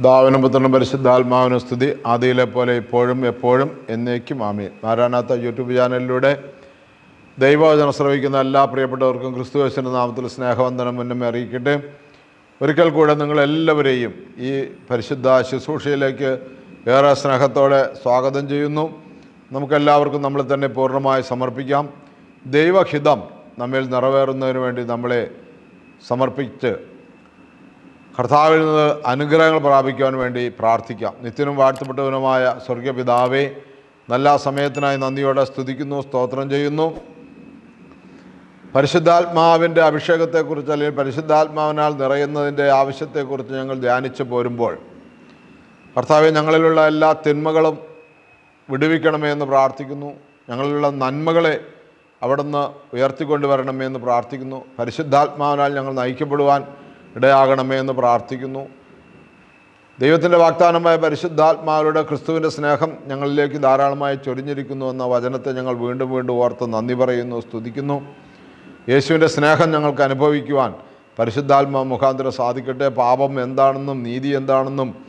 ദാവനും പുത്രനും പരിശുദ്ധാത്മാവിനും സ്തുതി. ആദിയിലെ പോലെ ഇപ്പോഴും എപ്പോഴും എന്നേക്കും ആമീൻ. നാരായണാത്ത യൂട്യൂബ് ചാനലിലൂടെ ദൈവവചനം ശ്രവിക്കുന്ന എല്ലാ പ്രിയപ്പെട്ടവർക്കും ക്രിസ്തുവേശന്റെ നാമത്തിൽ സ്നേഹവന്ദനം മുന്നമേ അറിയിക്കട്ടെ. ഒരിക്കൽ കൂടെ നിങ്ങളെല്ലാവരെയും ഈ പരിശുദ്ധ ശുശ്രൂഷയിലേക്ക് ഏറെ സ്നേഹത്തോടെ സ്വാഗതം ചെയ്യുന്നു. നമുക്കെല്ലാവർക്കും നമ്മൾ തന്നെ പൂർണമായി സമർപ്പിക്കാം. ദൈവഹിതം നമ്മിൽ നിറവേറുന്നതിന് വേണ്ടി നമ്മളെ സമർപ്പിച്ച് കർത്താവിൽ നിന്ന് അനുഗ്രഹങ്ങൾ പ്രാപിക്കുവാൻ വേണ്ടി പ്രാർത്ഥിക്കാം. നിത്യനും വാഴ്ത്തപ്പെട്ടവനുമായ സ്വർഗീയ പിതാവേ നല്ല സമയത്തിനായി നന്ദിയോടെ സ്തുതിക്കുന്നു സ്തോത്രം ചെയ്യുന്നു. പരിശുദ്ധാത്മാവിന്റെ അഭിഷേകത്തെക്കുറിച്ച് അല്ലെങ്കിൽ പരിശുദ്ധാത്മാവിനാൽ നിറയുന്നതിന്റെ ആവശ്യത്തെക്കുറിച്ച് ഞങ്ങൾ ധ്യാനിച്ചു പോരുമ്പോൾ കർത്താവെ ഞങ്ങളിലുള്ള എല്ലാ തിന്മകളും വിടുവിക്കണമേ എന്ന് പ്രാർത്ഥിക്കുന്നു. ഞങ്ങളിലുള്ള നന്മകളെ അവിടുന്ന് ഉയർത്തിക്കൊണ്ടുവരണമേ എന്ന് പ്രാർത്ഥിക്കുന്നു. പരിശുദ്ധാത്മാവിനാൽ ഞങ്ങൾ നയിക്കപ്പെടുവാൻ ഇടയാകണമേ എന്ന് പ്രാർത്ഥിക്കുന്നു. ദൈവത്തിന്റെ വാഗ്ദാനമായ പരിശുദ്ധാത്മാവരുടെ ക്രിസ്തുവിന്റെ സ്നേഹം ഞങ്ങളിലേക്ക് ധാരാളമായി ചൊരിഞ്ഞിരിക്കുന്നു എന്ന വചനത്തെ ഞങ്ങൾ വീണ്ടും വീണ്ടും ഓർത്ത് നന്ദി പറയുന്നു സ്തുതിക്കുന്നു. യേശുവിന്റെ സ്നേഹം ഞങ്ങൾക്ക് അനുഭവിക്കുവാൻ പരിശുദ്ധാത്മാ മുഖാന്തരം സാധിക്കട്ടെ. പാപം എന്താണെന്നും നീതി എന്താണെന്നും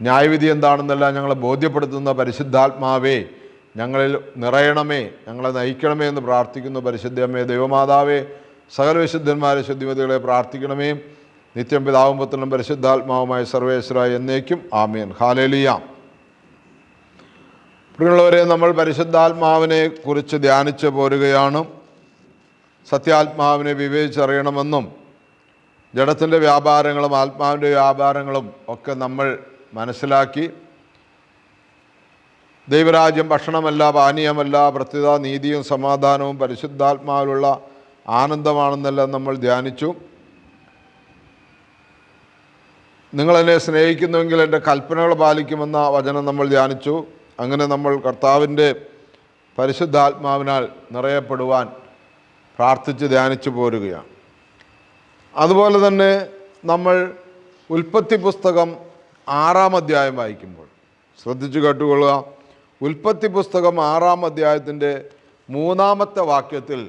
ന്യായവിധി എന്താണെന്നെല്ലാം ഞങ്ങളെ ബോധ്യപ്പെടുത്തുന്ന പരിശുദ്ധാത്മാവേ ഞങ്ങളിൽ നിറയണമേ ഞങ്ങളെ നയിക്കണമേ എന്ന് പ്രാർത്ഥിക്കുന്നു. പരിശുദ്ധമേ ദൈവമാതാവേ സകല വിശുദ്ധന്മാരെ ശുദ്ധിമതികളെ പ്രാർത്ഥിക്കണമേ. നിത്യം പിതാവും പുത്രനും പരിശുദ്ധാത്മാവുമായ സർവേശ്വര എന്നേക്കും ആമേൻ. ഹാലേലിയാം പ്രിയമുള്ളവരെ നമ്മൾ പരിശുദ്ധാത്മാവിനെ കുറിച്ച് ധ്യാനിച്ച് പോരുകയാണ്. സത്യാത്മാവിനെ വിവേചിച്ചറിയണമെന്നും ജഡത്തിന്റെ വ്യാപാരങ്ങളും ആത്മാവിന്റെ വ്യാപാരങ്ങളും ഒക്കെ നമ്മൾ മനസ്സിലാക്കി ദൈവരാജ്യം ഭക്ഷണമല്ല പാനീയമല്ല പ്രത്യുത നീതിയും സമാധാനവും പരിശുദ്ധാത്മാവിലുള്ള ആനന്ദമാണെന്നെല്ലാം നമ്മൾ ധ്യാനിച്ചു. നിങ്ങളെന്നെ സ്നേഹിക്കുന്നുവെങ്കിൽ എന്റെ കൽപ്പനകൾ പാലിക്കുമെന്ന വചനം നമ്മൾ ധ്യാനിച്ചു. അങ്ങനെ നമ്മൾ കർത്താവിന്റെ പരിശുദ്ധാത്മാവിനാൽ നിറയപ്പെടുവാൻ പ്രാർത്ഥിച്ച് ധ്യാനിച്ചു പോരുകയാണ്. അതുപോലെ തന്നെ നമ്മൾ ഉൽപ്പത്തി പുസ്തകം ആറാം അധ്യായം വായിക്കുമ്പോൾ ശ്രദ്ധിച്ചു കേട്ടുകൊള്ളുക ഉൽപ്പത്തി പുസ്തകം ആറാം അധ്യായത്തിന്റെ മൂന്നാമത്തെ വാക്യത്തിൽ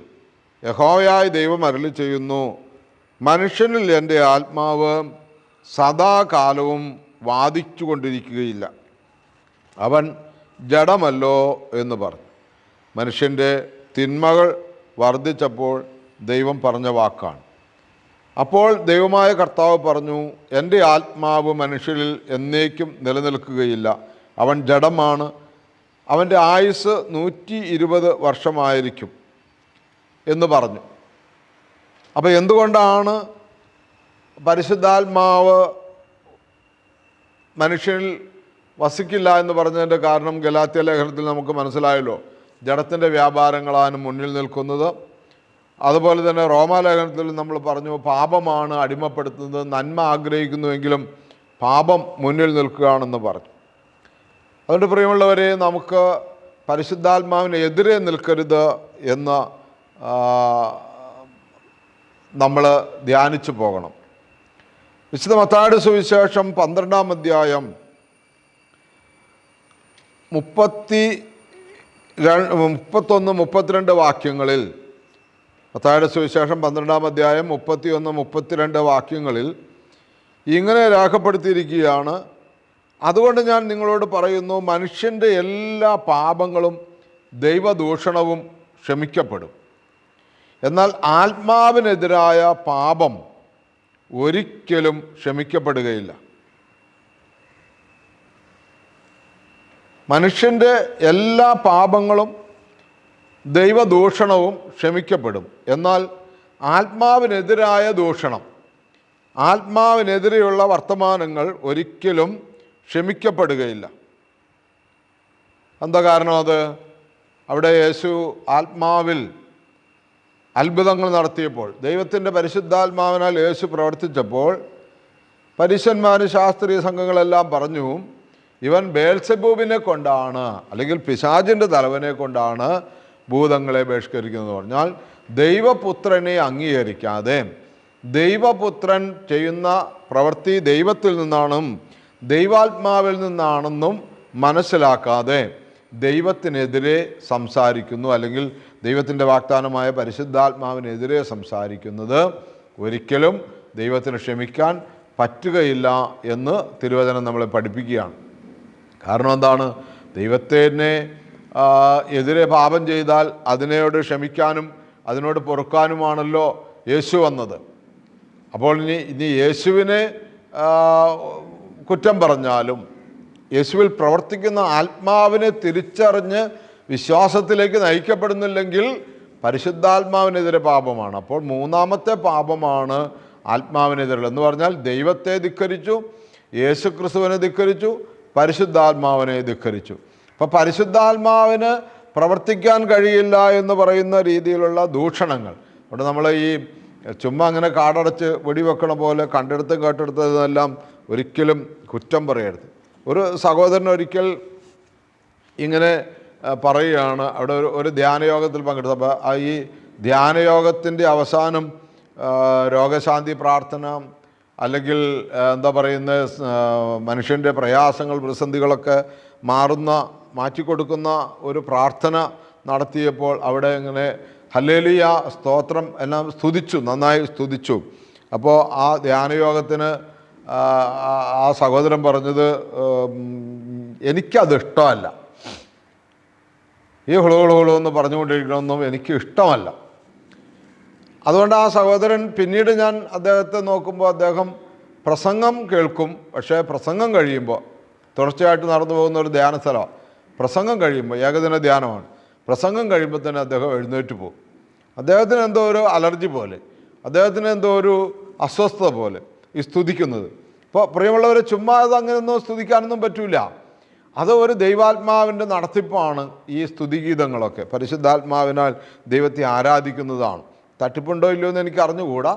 യഹോയായ ദൈവം അരളി ചെയ്യുന്നു മനുഷ്യനിൽ എന്റെ ആത്മാവ് സദാകാലവും വാദിച്ചു കൊണ്ടിരിക്കുകയില്ല അവൻ ജഡമല്ലോ എന്ന് പറഞ്ഞു. മനുഷ്യന്റെ തിന്മകൾ വർദ്ധിച്ചപ്പോൾ ദൈവം പറഞ്ഞ വാക്കാണ്. അപ്പോൾ ദൈവമായ കർത്താവ് പറഞ്ഞു എന്റെ ആത്മാവ് മനുഷ്യരിൽ എന്നേക്കും നിലനിൽക്കുകയില്ല. അവൻ ജഡമാണ്. അവന്റെ ആയുസ് നൂറ്റി ഇരുപത് വർഷമായിരിക്കും. എന്ന് പറഞ്ഞു. അപ്പോൾ എന്തുകൊണ്ടാണ് പരിശുദ്ധാത്മാവ് മനുഷ്യനിൽ വസിക്കില്ല എന്ന് പറഞ്ഞതിന്റെ കാരണം ഗലാത്യ ലേഖനത്തിൽ നമുക്ക് മനസ്സിലായല്ലോ. ജഡത്തിന്റെ വ്യാപാരങ്ങളാണ് മുന്നിൽ നിൽക്കുന്നത്. അതുപോലെ തന്നെ റോമാലേഖനത്തിൽ നമ്മൾ പറഞ്ഞു പാപമാണ് അടിമപ്പെടുത്തുന്നത് നന്മ ആഗ്രഹിക്കുന്നുവെങ്കിലും പാപം മുന്നിൽ നിൽക്കുകയാണെന്ന് പറഞ്ഞു. അതുകൊണ്ട് പ്രിയമുള്ളവരെ നമുക്ക് പരിശുദ്ധാത്മാവിനെതിരെ നിൽക്കരുത് എന്ന് നമ്മൾ ധ്യാനിച്ചു പോകണം. വിശുദ്ധ മത്താട് സുവിശേഷം പന്ത്രണ്ടാം അധ്യായം മുപ്പത്തി മുപ്പത്തൊന്ന് മുപ്പത്തിരണ്ട് വാക്യങ്ങളിൽ മത്താട് സുവിശേഷം പന്ത്രണ്ടാം അധ്യായം മുപ്പത്തിയൊന്ന് മുപ്പത്തിരണ്ട് വാക്യങ്ങളിൽ ഇങ്ങനെ രേഖപ്പെടുത്തിയിരിക്കുകയാണ്. അതുകൊണ്ട് ഞാൻ നിങ്ങളോട് പറയുന്നു മനുഷ്യന്റെ എല്ലാ പാപങ്ങളും ദൈവദൂഷണവും ക്ഷമിക്കപ്പെടും. എന്നാൽ ആത്മാവിനെതിരായ പാപം ഒരിക്കലും ക്ഷമിക്കപ്പെടുകയില്ല. മനുഷ്യന്റെ എല്ലാ പാപങ്ങളും ദൈവദൂഷണവും ക്ഷമിക്കപ്പെടും. എന്നാൽ ആത്മാവിനെതിരായ ദൂഷണം ആത്മാവിനെതിരെയുള്ള വർത്തമാനങ്ങൾ ഒരിക്കലും ക്ഷമിക്കപ്പെടുകയില്ല. എന്താ കാരണം അത്? അവിടെ യേശു ആത്മാവിൽ അത്ഭുതങ്ങൾ നടത്തിയപ്പോൾ ദൈവത്തിന്റെ പരിശുദ്ധാത്മാവിനാൽ യേശു പ്രവർത്തിച്ചപ്പോൾ പരിശന്മാർ ശാസ്ത്രീയ സംഘങ്ങളെല്ലാം പറഞ്ഞു ഇവൻ ബേൽസബൂബിനെ കൊണ്ടാണ് അല്ലെങ്കിൽ പിശാജിന്റെ തലവനെ കൊണ്ടാണ് ഭൂതങ്ങളെ ബഹിഷ്കരിക്കുന്നത് പറഞ്ഞാൽ ദൈവപുത്രനെ അംഗീകരിക്കാതെ ദൈവപുത്രൻ ചെയ്യുന്ന പ്രവൃത്തി ദൈവത്തിൽ നിന്നാണും ദൈവാത്മാവിൽ നിന്നാണെന്നും മനസ്സിലാക്കാതെ ദൈവത്തിനെതിരെ സംസാരിക്കുന്നു അല്ലെങ്കിൽ ദൈവത്തിന്റെ വാഗ്ദാനമായ പരിശുദ്ധാത്മാവിനെതിരെ സംസാരിക്കുന്നത് ഒരിക്കലും ദൈവത്തിന് ക്ഷമിക്കാൻ പറ്റുകയില്ല എന്ന് തിരുവചനം നമ്മളെ പഠിപ്പിക്കുകയാണ്. കാരണം എന്താണ്? ദൈവത്തിനെ എതിരെ പാപം ചെയ്താൽ അതിനോട് ക്ഷമിക്കാനും അതിനോട് പൊറുക്കാനുമാണല്ലോ യേശു വന്നത്. അപ്പോൾ ഇനി ഇനി യേശുവിനെ കുറ്റം പറഞ്ഞാലും യേശുവിൽ പ്രവർത്തിക്കുന്ന ആത്മാവിനെ തിരിച്ചറിഞ്ഞ് വിശ്വാസത്തിലേക്ക് നയിക്കപ്പെടുന്നില്ലെങ്കിൽ പരിശുദ്ധാത്മാവിനെതിരെ പാപമാണ്. അപ്പോൾ മൂന്നാമത്തെ പാപമാണ് ആത്മാവിനെതിരുള്ള എന്ന് പറഞ്ഞാൽ ദൈവത്തെ ധിക്കരിച്ചു യേശുക്രിസ്തുവിനെ ധിക്കരിച്ചു പരിശുദ്ധാത്മാവിനെ ധിക്കരിച്ചു. അപ്പോൾ പരിശുദ്ധാത്മാവിന് പ്രവർത്തിക്കാൻ കഴിയില്ല എന്ന് പറയുന്ന രീതിയിലുള്ള ദൂഷണങ്ങൾ. അവിടെ നമ്മൾ ഈ ചുമ്മാ അങ്ങനെ കാടടച്ച് വെടിവെക്കണ പോലെ കണ്ടെടുത്ത് കേട്ടെടുത്തതെല്ലാം ഒരിക്കലും കുറ്റം പറയരുത്. ഒരു സഹോദരൻ ഒരിക്കൽ ഇങ്ങനെ പറയുകയാണ്. അവിടെ ഒരു ഒരു ധ്യാനയോഗത്തിൽ പങ്കെടുത്തു. അപ്പോൾ ആ ഈ ധ്യാനയോഗത്തിന്റെ അവസാനം രോഗശാന്തി പ്രാർത്ഥന അല്ലെങ്കിൽ എന്താ പറയുന്നത് മനുഷ്യന്റെ പ്രയാസങ്ങൾ പ്രതിസന്ധികളൊക്കെ മാറുന്ന മാറ്റിക്കൊടുക്കുന്ന ഒരു പ്രാർത്ഥന നടത്തിയപ്പോൾ അവിടെ ഇങ്ങനെ ഹലേലിയ സ്തോത്രം എല്ലാം സ്തുതിച്ചു നന്നായി സ്തുതിച്ചു. അപ്പോൾ ആ ധ്യാനയോഗത്തിന് ആ, സഹോദരൻ പറഞ്ഞത് എനിക്കത് ഇഷ്ടമല്ല ഈ ഹുളു ഹുളു ഹുളു എന്ന് പറഞ്ഞുകൊണ്ടിരിക്കണമെന്നും എനിക്ക് ഇഷ്ടമല്ല. അതുകൊണ്ട് ആ സഹോദരൻ പിന്നീട് ഞാൻ അദ്ദേഹത്തെ നോക്കുമ്പോൾ അദ്ദേഹം പ്രസംഗം കേൾക്കും പക്ഷേ പ്രസംഗം കഴിയുമ്പോൾ തുടർച്ചയായിട്ട് നടന്നു പോകുന്ന ഒരു ധ്യാന സ്ഥലമാണ്. പ്രസംഗം കഴിയുമ്പോൾ ഏകദിന ധ്യാനമാണ്. പ്രസംഗം കഴിയുമ്പോൾ തന്നെ അദ്ദേഹം എഴുന്നേറ്റ് പോകും. അദ്ദേഹത്തിന് എന്തോ ഒരു അലർജി പോലെ അദ്ദേഹത്തിന് എന്തോ ഒരു അസ്വസ്ഥത പോലെ ഈ സ്തുതിക്കുന്നത്. ഇപ്പോൾ പ്രിയമുള്ളവരെ ചുമ്മാ അത് അങ്ങനെയൊന്നും സ്തുതിക്കാനൊന്നും പറ്റൂല. അത് ഒരു ദൈവാത്മാവിന്റെ നടത്തിപ്പാണ് ഈ സ്തുതിഗീതങ്ങളൊക്കെ. പരിശുദ്ധാത്മാവിനാൽ ദൈവത്തെ ആരാധിക്കുന്നതാണ്. തട്ടിപ്പുണ്ടോ ഇല്ലയോ എന്ന് എനിക്ക് അറിഞ്ഞുകൂടാ.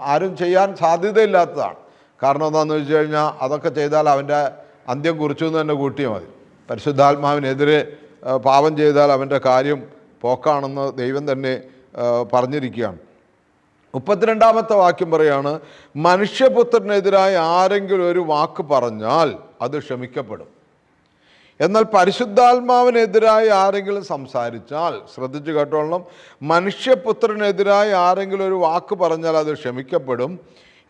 ആരും ചെയ്യാൻ സാധ്യതയില്ലാത്തതാണ്. കാരണം എന്താണെന്ന് വെച്ച് കഴിഞ്ഞാൽ അതൊക്കെ ചെയ്താൽ അവന്റെ അന്ത്യം കുറിച്ചു എന്ന് തന്നെ കൂട്ടിയാൽ മതി. പരിശുദ്ധാത്മാവിനെതിരെ പാപം ചെയ്താൽ അവന്റെ കാര്യം പോക്കാണെന്ന് ദൈവം തന്നെ പറഞ്ഞിരിക്കുകയാണ്. മുപ്പത്തിരണ്ടാമത്തെ വാക്യം പറയാണ് മനുഷ്യപുത്രനെതിരായി ആരെങ്കിലും ഒരു വാക്ക് പറഞ്ഞാൽ അത് ക്ഷമിക്കപ്പെടും. എന്നാൽ പരിശുദ്ധാത്മാവിനെതിരായി ആരെങ്കിലും സംസാരിച്ചാൽ ശ്രദ്ധിച്ചു കേട്ടോളണം മനുഷ്യപുത്രനെതിരായി ആരെങ്കിലും ഒരു വാക്ക് പറഞ്ഞാൽ അത് ക്ഷമിക്കപ്പെടും.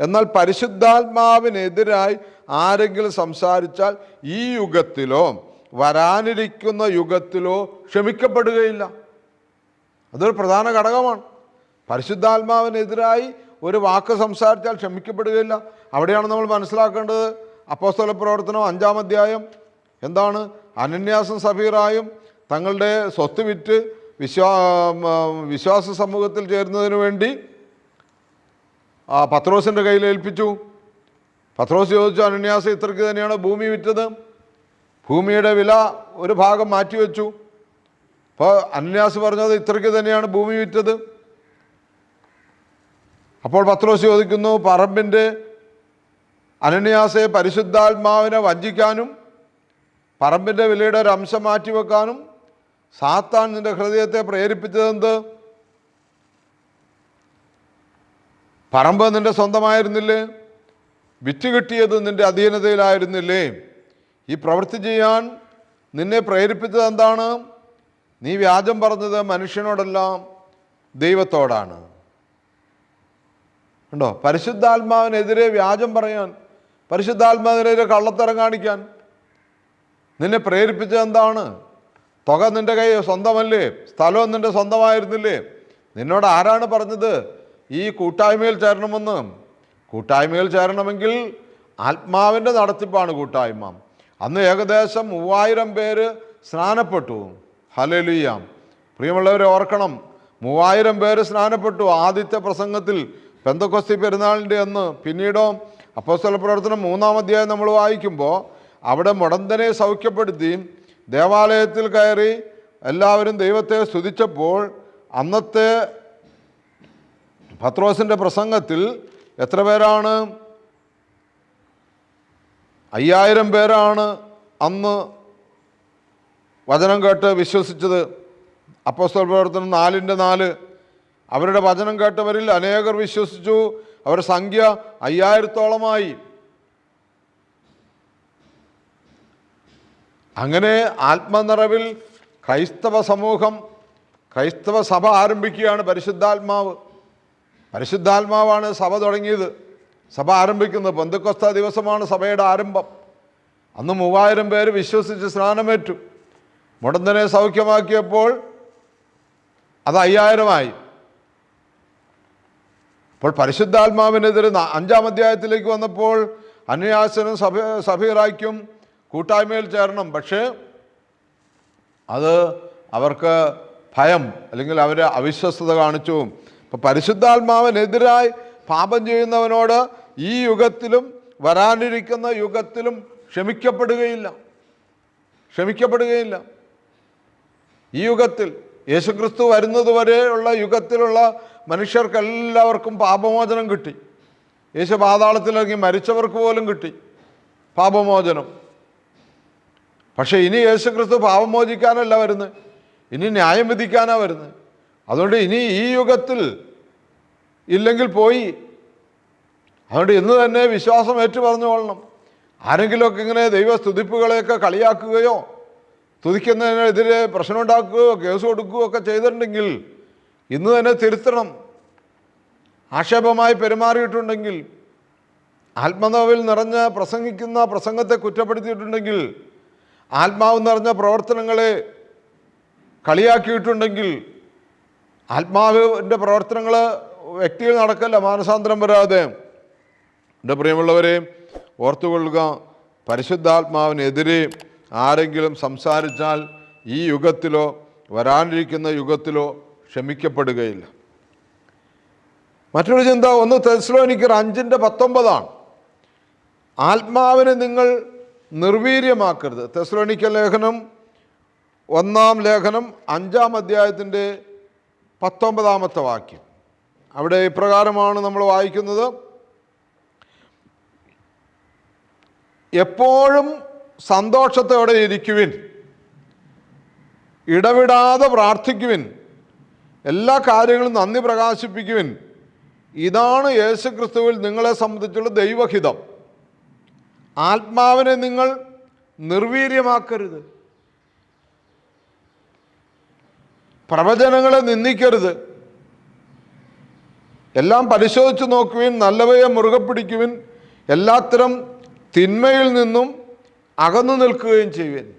എന്നാൽ പരിശുദ്ധാത്മാവിനെതിരായി ആരെങ്കിലും സംസാരിച്ചാൽ ഈ യുഗത്തിലോ വരാനിരിക്കുന്ന യുഗത്തിലോ ക്ഷമിക്കപ്പെടുകയില്ല. അതൊരു പ്രധാന ഘടകമാണ്. പരിശുദ്ധാത്മാവിനെതിരായി ഒരു വാക്ക് സംസാരിച്ചാൽ ക്ഷമിക്കപ്പെടുകയില്ല. അവിടെയാണ് നമ്മൾ മനസ്സിലാക്കേണ്ടത്. അപ്പോസ്തല പ്രവർത്തനം അഞ്ചാം അധ്യായം എന്താണ്? അനന്യാസം സഫീറായും തങ്ങളുടെ സ്വത്ത് വിറ്റ് വിശ്വാ വിശ്വാസ സമൂഹത്തിൽ ചേരുന്നതിന് വേണ്ടി ആ പത്രോസിന്റെ കയ്യിൽ ഏൽപ്പിച്ചു. പത്രോസ് ചോദിച്ചു അനന്യാസം ഇത്രയ്ക്ക് തന്നെയാണ് ഭൂമി വിറ്റത്? ഭൂമിയുടെ വില ഒരു ഭാഗം മാറ്റിവെച്ചു. അപ്പോൾ അനന്യാസ് പറഞ്ഞത് ഇത്രയ്ക്ക് തന്നെയാണ് ഭൂമി വിറ്റത്? അപ്പോൾ പത്രോസ് ചോദിക്കുന്നു പറമ്പിന്റെ അനന്യാസെ പരിശുദ്ധാത്മാവിനെ വഞ്ചിക്കാനും പറമ്പിന്റെ വിലയുടെ ഒരു അംശം മാറ്റിവെക്കാനും സാത്താൻ നിന്റെ ഹൃദയത്തെ പ്രേരിപ്പിച്ചതെന്ത്? പറമ്പ് നിന്റെ സ്വന്തമായിരുന്നില്ലേ? വിറ്റ് കിട്ടിയത് നിന്റെ അധീനതയിലായിരുന്നില്ലേ? ഈ പ്രവൃത്തി ചെയ്യാൻ നിന്നെ പ്രേരിപ്പിച്ചത് എന്താണ്? നീ വ്യാജം പറഞ്ഞത് മനുഷ്യനോടല്ല ദൈവത്തോടാണ്. ഉണ്ടോ പരിശുദ്ധാത്മാവിനെതിരെ വ്യാജം പറയാൻ പരിശുദ്ധാത്മാവിനെതിരെ കള്ളത്തരം കാണിക്കാൻ നിന്നെ പ്രേരിപ്പിച്ചത് എന്താണ്? തുക നിന്റെ കൈ സ്വന്തമല്ലേ? സ്ഥലവും നിന്റെ സ്വന്തമായിരുന്നില്ലേ? നിന്നോട് ആരാണ് പറഞ്ഞത്? ഈ കൂട്ടായ്മയിൽ ചേരണമെന്ന്. കൂട്ടായ്മയിൽ ചേരണമെങ്കിൽ ആത്മാവിന്റെ നടത്തിപ്പാണ് കൂട്ടായ്മ. അന്ന് ഏകദേശം മൂവായിരം പേര് സ്നാനപ്പെട്ടു. ഹലലുയ്യാം പ്രിയമുള്ളവരെ ഓർക്കണം മൂവായിരം പേര് സ്നാനപ്പെട്ടു ആദ്യത്തെ പ്രസംഗത്തിൽ പെന്തക്കൊസ്തി പെരുന്നാളിന്റെ അന്ന്. പിന്നീടോ അപ്പോസ്തല പ്രവർത്തനം മൂന്നാം അധ്യായം നമ്മൾ വായിക്കുമ്പോൾ അവിടെ മുടന്തനെ സൗഖ്യപ്പെടുത്തി ദേവാലയത്തിൽ കയറി എല്ലാവരും ദൈവത്തെ സ്തുതിച്ചപ്പോൾ അന്നത്തെ പത്രോസിന്റെ പ്രസംഗത്തിൽ എത്ര പേരാണ്? അയ്യായിരം പേരാണ് അന്ന് വചനം കേട്ട് വിശ്വസിച്ചത്. അപ്പോസ്തല പ്രവർത്തനം നാലിന്റെ നാല്. അവരുടെ വചനം കേട്ടവരിൽ അനേകർ വിശ്വസിച്ചു. അവരുടെ സംഖ്യ അയ്യായിരത്തോളമായി. അങ്ങനെ ആത്മനിറവിൽ ക്രൈസ്തവ സമൂഹം ക്രൈസ്തവ സഭ ആരംഭിക്കുകയാണ് പരിശുദ്ധാത്മാവ്. പരിശുദ്ധാത്മാവാണ് സഭ തുടങ്ങിയത്. സഭ ആരംഭിക്കുന്നത് പന്തുക്കൊസ്ത ദിവസമാണ് സഭയുടെ ആരംഭം. അന്ന് മൂവായിരം പേര് വിശ്വസിച്ച് സ്നാനമേറ്റു. മുടന്തനെ സൗഖ്യമാക്കിയപ്പോൾ അത് അയ്യായിരമായി. അപ്പോൾ പരിശുദ്ധാത്മാവിനെതിരെ അഞ്ചാം അധ്യായത്തിലേക്ക് വന്നപ്പോൾ അന്യാസനും സഭ സഭീറായ്ക്കും കൂട്ടായ്മയിൽ ചേരണം. പക്ഷേ അത് അവർക്ക് ഭയം അല്ലെങ്കിൽ അവർ അവിശ്വസ്തത കാണിച്ചു. ഇപ്പം പരിശുദ്ധാത്മാവിനെതിരായി പാപം ചെയ്യുന്നവനോട് ഈ യുഗത്തിലും വരാനിരിക്കുന്ന യുഗത്തിലും ക്ഷമിക്കപ്പെടുകയില്ല. ക്ഷമിക്കപ്പെടുകയില്ല. ഈ യുഗത്തിൽ യേശുക്രിസ്തു വരുന്നതുവരെയുള്ള യുഗത്തിലുള്ള മനുഷ്യർക്കെല്ലാവർക്കും പാപമോചനം കിട്ടി. യേശു പാതാളത്തിലിറങ്ങി മരിച്ചവർക്ക് പോലും കിട്ടി. പാപമോചനം. പക്ഷേ ഇനി യേശുക്രിസ്തു പാപം മോചിക്കാനല്ല വരുന്നത്. ഇനി ന്യായം വിധിക്കാനാണ് വരുന്നത്. അതുകൊണ്ട് ഇനി ഈ യുഗത്തിൽ ഇല്ലെങ്കിൽ പോയി. അതുകൊണ്ട് ഇന്ന് തന്നെ വിശ്വാസം ഏറ്റു പറഞ്ഞുകൊള്ളണം ആരെങ്കിലുമൊക്കെ ഇങ്ങനെ ദൈവസ്തുതിപ്പുകളെയൊക്കെ കളിയാക്കുകയോ സ്തുതിക്കുന്നതിനെതിരെ പ്രശ്നം ഉണ്ടാക്കുകയോ കേസ് കൊടുക്കുകയോ ഒക്കെ ചെയ്തിട്ടുണ്ടെങ്കിൽ ഇന്ന് തന്നെ തിരുത്തണം. ആക്ഷേപമായി പെരുമാറിയിട്ടുണ്ടെങ്കിൽ ആത്മനോവിൽ നിറഞ്ഞ് പ്രസംഗിക്കുന്ന പ്രസംഗത്തെ കുറ്റപ്പെടുത്തിയിട്ടുണ്ടെങ്കിൽ ആത്മാവ് നിറഞ്ഞ പ്രവർത്തനങ്ങളെ കളിയാക്കിയിട്ടുണ്ടെങ്കിൽ ആത്മാവിന്റെ പ്രവർത്തനങ്ങൾ വ്യക്തിയിൽ നടക്കല്ല മാനസാന്തരം വരാതെ. എന്റെ പ്രിയമുള്ളവരെ ഓർത്തുകൊള്ളുക പരിശുദ്ധാത്മാവിനെതിരെ ആരെങ്കിലും സംസാരിച്ചാൽ ഈ യുഗത്തിലോ വരാനിരിക്കുന്ന യുഗത്തിലോ ക്ഷമിക്കപ്പെടുകയില്ല. മറ്റൊരു ചിന്ത ഒന്ന് തെസ്ലോനിക്കർ അഞ്ചിന്റെ പത്തൊമ്പതാണ്. ആത്മാവിനെ നിങ്ങൾ നിർവീര്യമാക്കരുത്. തെസ്ലോണിക്കൽ ലേഖനം ഒന്നാം ലേഖനം അഞ്ചാം അധ്യായത്തിന്റെ പത്തൊമ്പതാമത്തെ വാക്യം. അവിടെ ഇപ്രകാരമാണ് നമ്മൾ വായിക്കുന്നത്. എപ്പോഴും സന്തോഷത്തോടെ ഇരിക്കുവിൻ. ഇടവിടാതെ പ്രാർത്ഥിക്കുവിൻ. എല്ലാ കാര്യങ്ങളും നന്ദി പ്രകാശിപ്പിക്കുവിൻ. ഇതാണ് യേശുക്രിസ്തുവിൽ നിങ്ങളെ സംബന്ധിച്ചുള്ള ദൈവഹിതം. ആത്മാവിനെ നിങ്ങൾ നിർവീര്യമാക്കരുത്. പ്രവചനങ്ങളെ നിന്ദിക്കരുത്. എല്ലാം പരിശോധിച്ച് നോക്കുവിൻ നല്ലവയെ മുറുകെ പിടിക്കുവിൻ എല്ലാത്തരം തിന്മയിൽ നിന്നും അകന്നു നിൽക്കുകയും ചെയ്യുവിൻ.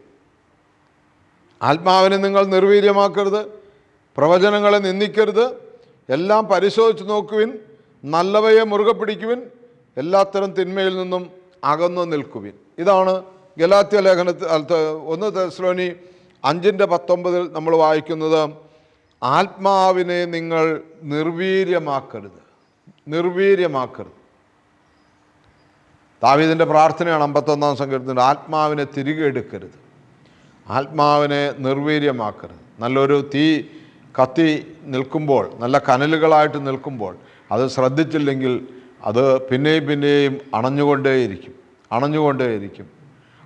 ആത്മാവിനെ നിങ്ങൾ നിർവീര്യമാക്കരുത് പ്രവചനങ്ങളെ നിന്ദിക്കരുത് എല്ലാം പരിശോധിച്ച് നോക്കുവിൻ നല്ലവയെ മുറുകെ പിടിക്കുവിൻ എല്ലാത്തരം തിന്മയിൽ നിന്നും അകന്നു നിൽക്കുവിൻ. ഇതാണ് ഗലാത്യ ലേഖനത്തിൽ ഒന്ന് തെസ്ലോനി അഞ്ചിന്റെ പത്തൊമ്പതിൽ നമ്മൾ വായിക്കുന്നത് ആത്മാവിനെ നിങ്ങൾ നിർവീര്യമാക്കരുത്. നിർവീര്യമാക്കരുത്. താവീതിന്റെ പ്രാർത്ഥനയാണ് അമ്പത്തൊന്നാം സങ്കീർത്തനം ആത്മാവിനെ തിരികെ എടുക്കരുത്. ആത്മാവിനെ നിർവീര്യമാക്കരുത്. നല്ലൊരു തീ കത്തി നിൽക്കുമ്പോൾ നല്ല കനലുകളായിട്ട് നിൽക്കുമ്പോൾ അത് ശ്രദ്ധിച്ചില്ലെങ്കിൽ അത് പിന്നെയും പിന്നെയും അണഞ്ഞുകൊണ്ടേയിരിക്കും. അണഞ്ഞുകൊണ്ടേയിരിക്കും.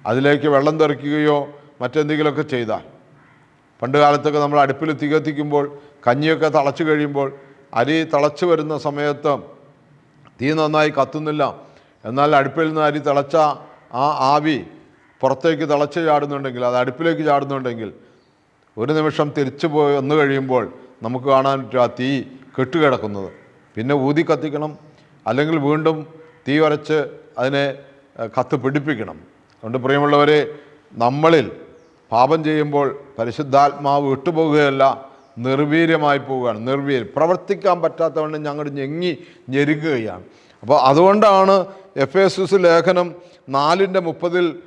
അതിലേക്ക് വെള്ളം തെറിക്കുകയോ മറ്റെന്തെങ്കിലുമൊക്കെ ചെയ്താൽ. പണ്ട് കാലത്തൊക്കെ നമ്മൾ അടുപ്പിൽ തികത്തിക്കുമ്പോൾ കഞ്ഞിയൊക്കെ തിളച്ച് കഴിയുമ്പോൾ അരി തിളച്ച് വരുന്ന സമയത്ത് തീ നന്നായി കത്തുന്നില്ല. എന്നാൽ അടുപ്പിൽ നിന്ന് അരി തിളച്ച ആ ആവി പുറത്തേക്ക് തിളച്ച് ചാടുന്നുണ്ടെങ്കിൽ അത് അടുപ്പിലേക്ക് ചാടുന്നുണ്ടെങ്കിൽ ഒരു നിമിഷം തിരിച്ചു പോയി വന്നു കഴിയുമ്പോൾ നമുക്ക് കാണാൻ പറ്റും ആ തീ കെട്ടുകിടക്കുന്നത്. പിന്നെ ഊതി കത്തിക്കണം. അല്ലെങ്കിൽ വീണ്ടും തീ വരച്ച് അതിനെ കത്ത് പിടിപ്പിക്കണം. അതുകൊണ്ട് പ്രിയമുള്ളവരെ നമ്മളിൽ പാപം ചെയ്യുമ്പോൾ പരിശുദ്ധാത്മാവ് വിട്ടുപോകുകയല്ല നിർവീര്യമായി പോവുകയാണ്. നിർവീര്യം. പ്രവർത്തിക്കാൻ പറ്റാത്തവണ്ണം ഞങ്ങൾ ഞെങ്ങി ഞെരുക്കുകയാണ് അപ്പോൾ അതുകൊണ്ടാണ് എഫ് എസ് ലേഖനം നാലിന്റെ മുപ്പതിൽ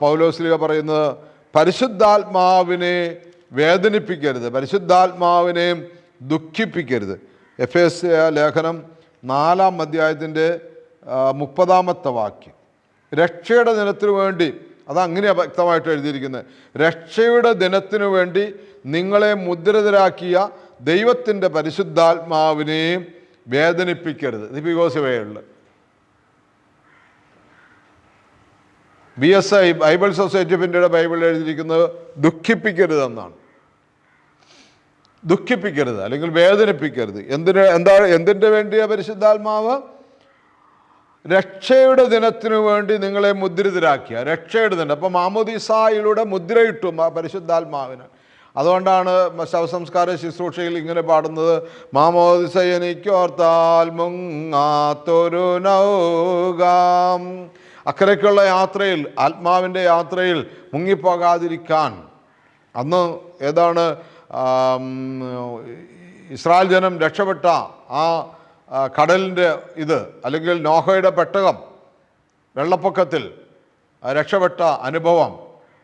പൗലോസ്ലിക പറയുന്നത് പരിശുദ്ധാത്മാവിനെ വേദനിപ്പിക്കരുത്. പരിശുദ്ധാത്മാവിനെ ദുഃഖിപ്പിക്കരുത്. എഫ് എസ് ലേഖനം നാലാം അധ്യായത്തിന്റെ മുപ്പതാമത്തെ വാക്യം. രക്ഷയുടെ ദിനത്തിനു വേണ്ടി അത് അങ്ങനെയാണ് വ്യക്തമായിട്ട് എഴുതിയിരിക്കുന്നത്. രക്ഷയുടെ ദിനത്തിനു വേണ്ടി നിങ്ങളെ മുദ്രിതരാക്കിയ ദൈവത്തിന്റെ പരിശുദ്ധാത്മാവിനെ വേദനിപ്പിക്കരുത്. ഇത് because B S I Bible Society of ഇന്ത്യയുടെ ബൈബിളിൽ എഴുതിയിരിക്കുന്നത് ദുഃഖിപ്പിക്കരുതെന്നാണ്. ദുഃഖിപ്പിക്കരുത് അല്ലെങ്കിൽ വേദനിപ്പിക്കരുത്. എന്തിന് എന്താ എന്തിന്റെ വേണ്ടിയ പരിശുദ്ധാത്മാവ്? രക്ഷയുടെ ദിനത്തിനു വേണ്ടി നിങ്ങളെ മുദ്രിതരാക്കിയ രക്ഷയുടെ ദിനം. അപ്പം മാമോദിസായിലൂടെ മുദ്രയിട്ടു പരിശുദ്ധാത്മാവിന്. അതുകൊണ്ടാണ് ശവസംസ്കാര ശുശ്രൂഷയിൽ ഇങ്ങനെ പാടുന്നത് മാമോദിസ എനിക്കോർത്താൽ മുങ്ങാത്തൊരു നൗകാം. അക്കരയ്ക്കുള്ള യാത്രയിൽ ആത്മാവിന്റെ യാത്രയിൽ മുങ്ങിപ്പോകാതിരിക്കാൻ. അന്ന് ഏതാണ് ഇസ്രായേൽ ജനം രക്ഷപ്പെട്ട ആ കടലിന്റെ ഇത് അല്ലെങ്കിൽ നോഹയുടെ പെട്ടകം വെള്ളപ്പൊക്കത്തിൽ രക്ഷപ്പെട്ട അനുഭവം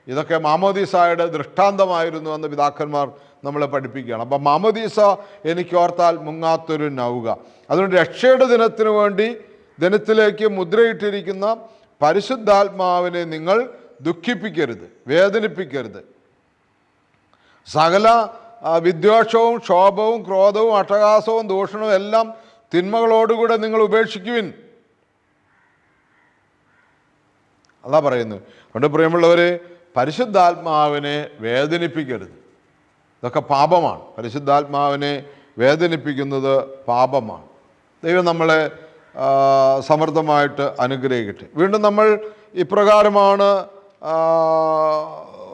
ഇതൊക്കെ മാമോദീസായുടെ ദൃഷ്ടാന്തമായിരുന്നു എന്ന് പിതാക്കന്മാർ നമ്മളെ പഠിപ്പിക്കുകയാണ്. അപ്പം മാമോദീസ എനിക്ക് ഓർത്താൽ മുങ്ങാത്തൊരു നൗക. അതുകൊണ്ട് രക്ഷയുടെ ദിനത്തിന് വേണ്ടി ദിനത്തിലേക്ക് മുദ്രയിട്ടിരിക്കുന്ന പരിശുദ്ധാത്മാവിനെ നിങ്ങൾ ദുഃഖിപ്പിക്കരുത് വേദനിപ്പിക്കരുത്. സകല വിദ്വേഷവും ക്ഷോഭവും ക്രോധവും അട്ടഹാസവും ദൂഷണവും എല്ലാം തിന്മകളോടുകൂടെ നിങ്ങൾ ഉപേക്ഷിക്കുവിൻ. അതാ പറയുന്നു. അതുകൊണ്ട് പ്രിയമുള്ളവരെ പരിശുദ്ധാത്മാവിനെ വേദനിപ്പിക്കരുത്. ഇതൊക്കെ പാപമാണ്. പരിശുദ്ധാത്മാവിനെ വേദനിപ്പിക്കുന്നത് പാപമാണ്. ദൈവം നമ്മളെ സമൃദ്ധമായിട്ട് അനുഗ്രഹിക്കട്ടെ. വീണ്ടും നമ്മൾ ഇപ്രകാരമാണ്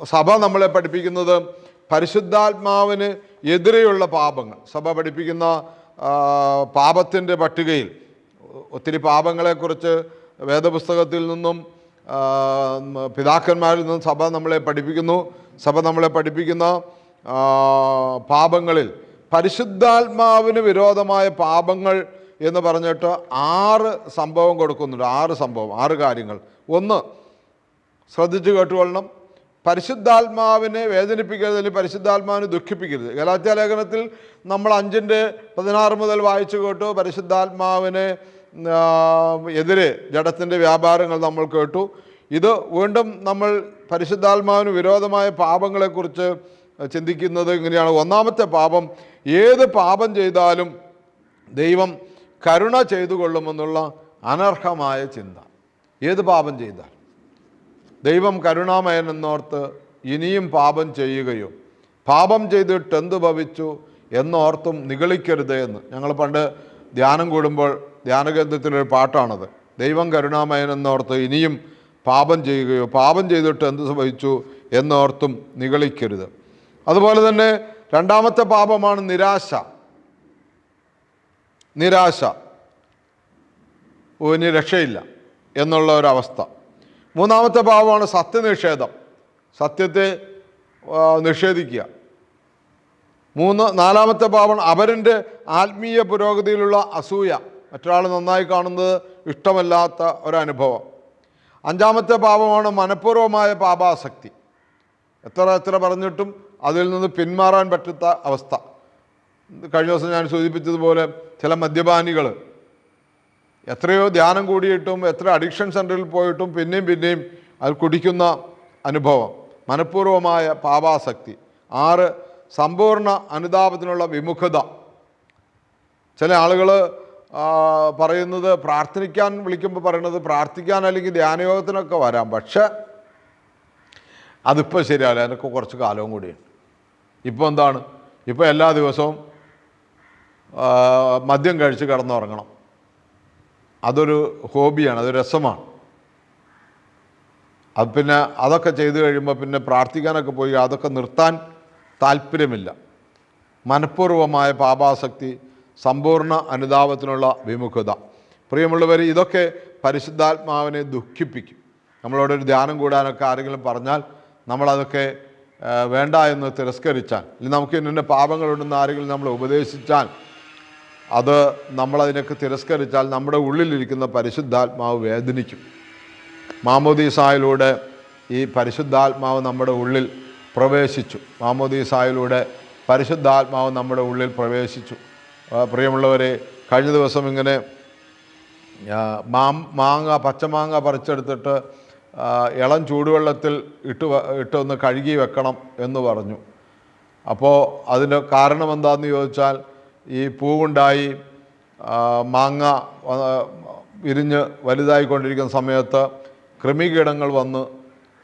സഭ നമ്മളെ പഠിപ്പിക്കുന്നത്. പരിശുദ്ധാത്മാവിന് എതിരെയുള്ള പാപങ്ങൾ. സഭ പഠിപ്പിക്കുന്ന പാപത്തിന്റെ പട്ടികയിൽ ഒത്തിരി പാപങ്ങളെക്കുറിച്ച് വേദപുസ്തകത്തിൽ നിന്നും പിതാക്കന്മാരിൽ നിന്നും സഭ നമ്മളെ പഠിപ്പിക്കുന്നു. സഭ നമ്മളെ പഠിപ്പിക്കുന്ന പാപങ്ങളിൽ പരിശുദ്ധാത്മാവിന് വിരോധമായ പാപങ്ങൾ എന്ന് പറഞ്ഞിട്ട് ആറ് സംഭവം കൊടുക്കുന്നുണ്ട്. ആറ് സംഭവം ആറ് കാര്യങ്ങൾ. ഒന്ന് ശ്രദ്ധിച്ചു കേട്ടുകൊള്ളണം. പരിശുദ്ധാത്മാവിനെ വേദനിപ്പിക്കരുത് അല്ലെങ്കിൽ പരിശുദ്ധാത്മാവിനെ ദുഃഖിപ്പിക്കരുത്. ഗലാത്യാലേഖനത്തിൽ നമ്മൾ അഞ്ചിന്റെ പതിനാറ് മുതൽ വായിച്ചു കേട്ടു. പരിശുദ്ധാത്മാവിനെ എതിരെ ജഡത്തിന്റെ വ്യാപാരങ്ങൾ നമ്മൾ കേട്ടു. ഇത് വീണ്ടും നമ്മൾ പരിശുദ്ധാത്മാവിന് വിരോധമായ പാപങ്ങളെക്കുറിച്ച് ചിന്തിക്കുന്നത് ഇങ്ങനെയാണ്. ഒന്നാമത്തെ പാപം ഏത് പാപം ചെയ്താലും ദൈവം കരുണ ചെയ്തു കൊള്ളുമെന്നുള്ള അനർഹമായ ചിന്ത. ഏത് പാപം ചെയ്താൽ ദൈവം കരുണാമയൻ എന്നോർത്ത് ഇനിയും പാപം ചെയ്യുകയും പാപം ചെയ്തിട്ട് എന്ത് ഭവിച്ചു എന്നോർത്തും നിഗളിക്കരുത് എന്ന്. ഞങ്ങൾ പണ്ട് ധ്യാനം കൂടുമ്പോൾ ധ്യാനകേന്ദ്രത്തിലൊരു പാട്ടാണത്. ദൈവം കരുണാമയൻ എന്നോർത്ത് ഇനിയും പാപം ചെയ്യുകയോ പാപം ചെയ്തിട്ട് എന്ത് സംഭവിച്ചു എന്നോർത്തും നിഗളിക്കരുത്. അതുപോലെ തന്നെ രണ്ടാമത്തെ പാപമാണ് നിരാശ. നിരാശ. ഇനി രക്ഷയില്ല എന്നുള്ള ഒരവസ്ഥ. മൂന്നാമത്തെ ഭാവമാണ് സത്യനിഷേധം. സത്യത്തെ നിഷേധിക്കുക. മൂന്ന് നാലാമത്തെ ഭാവം അവരന്റെ ആത്മീയ പുരോഗതിയിലുള്ള അസൂയ. മറ്റൊരാൾ നന്നായി കാണുന്നത് ഇഷ്ടമല്ലാത്ത ഒരനുഭവം. അഞ്ചാമത്തെ പാപമാണ് മനഃപൂർവമായ പാപാസക്തി. എത്ര എത്ര പറഞ്ഞിട്ടും അതിൽ നിന്ന് പിന്മാറാൻ പറ്റാത്ത അവസ്ഥ. കഴിഞ്ഞ ദിവസം ഞാൻ സൂചിപ്പിച്ചതുപോലെ ചില മദ്യപാനികൾ എത്രയോ ധ്യാനം കൂടിയിട്ടും എത്ര അഡിക്ഷൻ സെന്ററിൽ പോയിട്ടും പിന്നെയും പിന്നെയും അത് കുടിക്കുന്ന അനുഭവം. മനഃപൂർവമായ പാപാസക്തി. ആറ് സമ്പൂർണ അനുതാപത്തിനുള്ള വിമുഖത. ചില ആളുകൾ പറയുന്നത് പ്രാർത്ഥിക്കാൻ വിളിക്കുമ്പോൾ പറയുന്നത് പ്രാർത്ഥിക്കാൻ അല്ലെങ്കിൽ ധ്യാനയോഗത്തിനൊക്കെ വരാം. പക്ഷേ അതിപ്പോൾ ശരിയാവില്ല. അതിനൊക്കെ കുറച്ച് കാലവും കൂടിയുണ്ട്. ഇപ്പോൾ എന്താണ്? ഇപ്പോൾ എല്ലാ ദിവസവും മദ്യം കഴിച്ച് കിടന്നുറങ്ങണം. അതൊരു ഹോബിയാണ് അതൊരു രസമാണ്. അത് പിന്നെ അതൊക്കെ ചെയ്തു കഴിയുമ്പോൾ പിന്നെ പ്രാർത്ഥിക്കാനൊക്കെ പോയി അതൊക്കെ നിർത്താൻ താല്പര്യമില്ല. മനഃപൂർവമായ പാപാസക്തി സമ്പൂർണ അനുതാപത്തിനുള്ള വിമുഖത. പ്രിയമുള്ളവർ ഇതൊക്കെ പരിശുദ്ധാത്മാവിനെ ദുഃഖിപ്പിക്കും. നമ്മളോടൊരു ധ്യാനം കൂടാനൊക്കെ ആരെങ്കിലും പറഞ്ഞാൽ നമ്മളതൊക്കെ വേണ്ട എന്ന് തിരസ്കരിച്ചാൽ അല്ലെങ്കിൽ നമുക്ക് ഇന്ന പാപങ്ങളുണ്ടെന്ന് ആരെങ്കിലും നമ്മൾ ഉപദേശിച്ചാൽ അത് നമ്മളതിനൊക്കെ തിരസ്കരിച്ചാൽ നമ്മുടെ ഉള്ളിലിരിക്കുന്ന പരിശുദ്ധാത്മാവ് വേദനിക്കും. മാമോദീസായിലൂടെ ഈ പരിശുദ്ധാത്മാവ് നമ്മുടെ ഉള്ളിൽ പ്രവേശിച്ചു. മാമോദീസായിലൂടെ പരിശുദ്ധാത്മാവ് നമ്മുടെ ഉള്ളിൽ പ്രവേശിച്ചു. പ്രിയമുള്ളവരെ കഴിഞ്ഞ ദിവസം ഇങ്ങനെ മാം മാങ്ങ പച്ചമാങ്ങ പറിച്ചെടുത്തിട്ട് ഇളം ചൂടുവെള്ളത്തിൽ ഇട്ട് ഇട്ടൊന്ന് കഴുകി വെക്കണം എന്ന് പറഞ്ഞു. അപ്പോൾ അതിന്റെ കാരണം എന്താണെന്ന് ചോദിച്ചാൽ ഈ പൂവുണ്ടായി മാങ്ങ വിരിഞ്ഞ് വലുതായിക്കൊണ്ടിരിക്കുന്ന സമയത്ത് കൃമികീടങ്ങൾ വന്ന്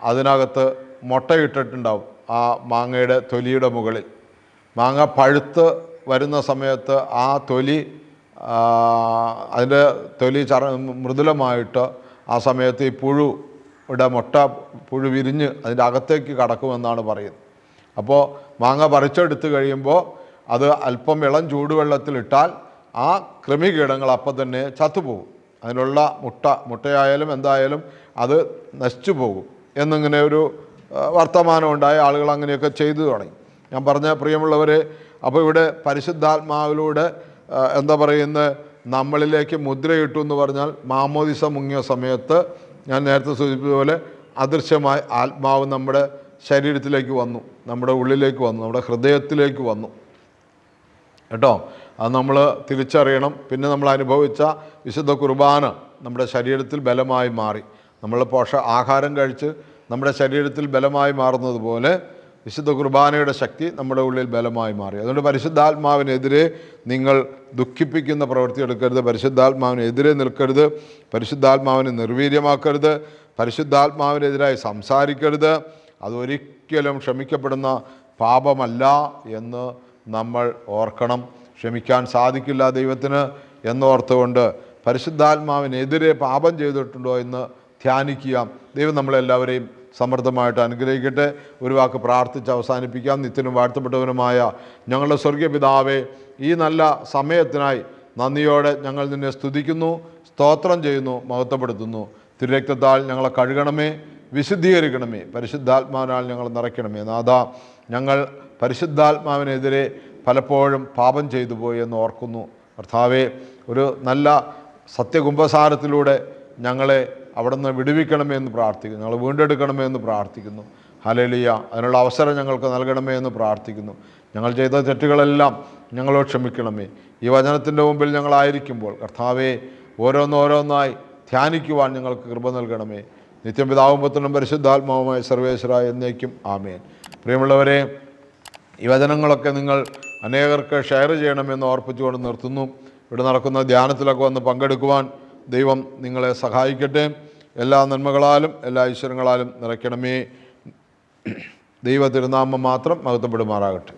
അതിനകത്ത് മുട്ടയിട്ടിട്ടുണ്ടാവും ആ മാങ്ങയുടെ തൊലിയുടെ മുകളിൽ. മാങ്ങ പഴുത്ത് വരുന്ന സമയത്ത് ആ തൊലി അതിന്റെ തൊലി ചറ മൃദുലമായിട്ട് ആ സമയത്ത് ഈ പുഴുയുടെ മുട്ട പുഴു വിരിഞ്ഞ് അതിന്റെ അകത്തേക്ക് കടക്കുമെന്നാണ് പറയുന്നത്. അപ്പോൾ മാങ്ങ പറിച്ചെടുത്ത് കഴിയുമ്പോൾ അത് അല്പം ഇളം ചൂടുവെള്ളത്തിലിട്ടാൽ ആ കൃമികീടങ്ങൾ അപ്പം തന്നെ ചത്തുപോകും. അതിനുള്ള മുട്ട മുട്ടയായാലും എന്തായാലും അത് നശിച്ചു പോകും എന്നിങ്ങനെ ഒരു വർത്തമാനം ഉണ്ടായ. ആളുകൾ അങ്ങനെയൊക്കെ ചെയ്തു തുടങ്ങി. ഞാൻ പറഞ്ഞ പ്രിയമുള്ളവരെ അപ്പോൾ ഇവിടെ പരിശുദ്ധാത്മാവിലൂടെ എന്താ പറയുന്ന നമ്മളിലേക്ക് മുദ്രയിട്ടു എന്ന് പറഞ്ഞാൽ മാമോദിസ മുങ്ങിയ സമയത്ത് ഞാൻ നേരത്തെ സൂചിപ്പിച്ചതുപോലെ അദൃശ്യമായി ആത്മാവ് നമ്മുടെ ശരീരത്തിലേക്ക് വന്നു നമ്മുടെ ഉള്ളിലേക്ക് വന്നു നമ്മുടെ ഹൃദയത്തിലേക്ക് വന്നു. കേട്ടോ? അത് നമ്മൾ തിരിച്ചറിയണം. പിന്നെ നമ്മൾ അനുഭവിച്ച വിശുദ്ധ കുർബാന നമ്മുടെ ശരീരത്തിൽ ബലമായി മാറി. നമ്മൾ പോഷ ആഹാരം കഴിച്ച് നമ്മുടെ ശരീരത്തിൽ ബലമായി മാറുന്നത് പോലെ വിശുദ്ധ കുർബാനയുടെ ശക്തി നമ്മുടെ ഉള്ളിൽ ബലമായി മാറി. അതുകൊണ്ട് പരിശുദ്ധാത്മാവിനെതിരെ നിങ്ങൾ ദുഃഖിപ്പിക്കുന്ന പ്രവൃത്തി എടുക്കരുത്. പരിശുദ്ധാത്മാവിനെതിരെ നിൽക്കരുത്. പരിശുദ്ധാത്മാവിനെ നിർവീര്യമാക്കരുത്. പരിശുദ്ധാത്മാവിനെതിരായി സംസാരിക്കരുത്. അതൊരിക്കലും ക്ഷമിക്കപ്പെടുന്ന പാപമല്ല എന്ന് നമ്മൾ ഓർക്കണം. ക്ഷമിക്കാൻ സാധിക്കില്ല ദൈവത്തിന് എന്നോർത്തുകൊണ്ട് പരിശുദ്ധാത്മാവിനെതിരെ പാപം ചെയ്തിട്ടുണ്ടോ എന്ന് ധ്യാനിക്കുക. ദൈവം നമ്മളെല്ലാവരെയും സമൃദ്ധമായിട്ട് അനുഗ്രഹിക്കട്ടെ. ഒരു വാക്ക് പ്രാർത്ഥിച്ച് അവസാനിപ്പിക്കാം. നിത്യനും വാഴ്ത്തപ്പെട്ടവനുമായ ഞങ്ങളുടെ സ്വർഗീയ പിതാവേ ഈ നല്ല സമയത്തിനായി നന്ദിയോടെ ഞങ്ങൾ നിന്നെ സ്തുതിക്കുന്നു സ്തോത്രം ചെയ്യുന്നു മഹത്വപ്പെടുത്തുന്നു. തിരുരക്തത്താൽ ഞങ്ങളെ കഴുകണമേ വിശുദ്ധീകരിക്കണമേ പരിശുദ്ധാത്മാവിനാൽ ഞങ്ങൾ നിറയ്ക്കണമേ. നാഥ ഞങ്ങൾ പരിശുദ്ധാത്മാവിനെതിരെ പലപ്പോഴും പാപം ചെയ്തു പോയി എന്ന് ഓർക്കുന്നു. കർത്താവെ ഒരു നല്ല സത്യകുംഭസാരത്തിലൂടെ ഞങ്ങളെ അവിടെ നിന്ന് വിടുവിക്കണമേ എന്ന് പ്രാർത്ഥിക്കുന്നു. ഞങ്ങൾ വീണ്ടെടുക്കണമേ എന്ന് പ്രാർത്ഥിക്കുന്നു. ഹലലിയ അതിനുള്ള അവസരം ഞങ്ങൾക്ക് നൽകണമേ എന്ന് പ്രാർത്ഥിക്കുന്നു. ഞങ്ങൾ ചെയ്ത തെറ്റുകളെല്ലാം ഞങ്ങളോട് ക്ഷമിക്കണമേ. ഈ വചനത്തിന്റെ മുമ്പിൽ ഞങ്ങളായിരിക്കുമ്പോൾ കർത്താവെ ഓരോന്നോരോന്നായി ധ്യാനിക്കുവാൻ ഞങ്ങൾക്ക് കൃപ നൽകണമേ. നിത്യം പിതാവും പുത്രനും പരിശുദ്ധാത്മാവുമായ സർവേശ്വര എന്നേക്കും ആമേൻ. പ്രിയമുള്ളവരെ ഈ വചനങ്ങളൊക്കെ നിങ്ങൾ അനേകർക്ക് ഷെയർ ചെയ്യണമെന്ന് ഓർപ്പിച്ചുകൊണ്ട് നിർത്തുന്നു. ഇവിടെ നടക്കുന്ന ധ്യാനത്തിലൊക്കെ വന്ന് പങ്കെടുക്കുവാൻ ദൈവം നിങ്ങളെ സഹായിക്കട്ടെ. എല്ലാ നന്മകളാലും എല്ലാ ഐശ്വര്യങ്ങളാലും നിറയ്ക്കണമേ. ദൈവ തിരുനാമം മാത്രം മഹത്വപ്പെടുമാറാകട്ടെ.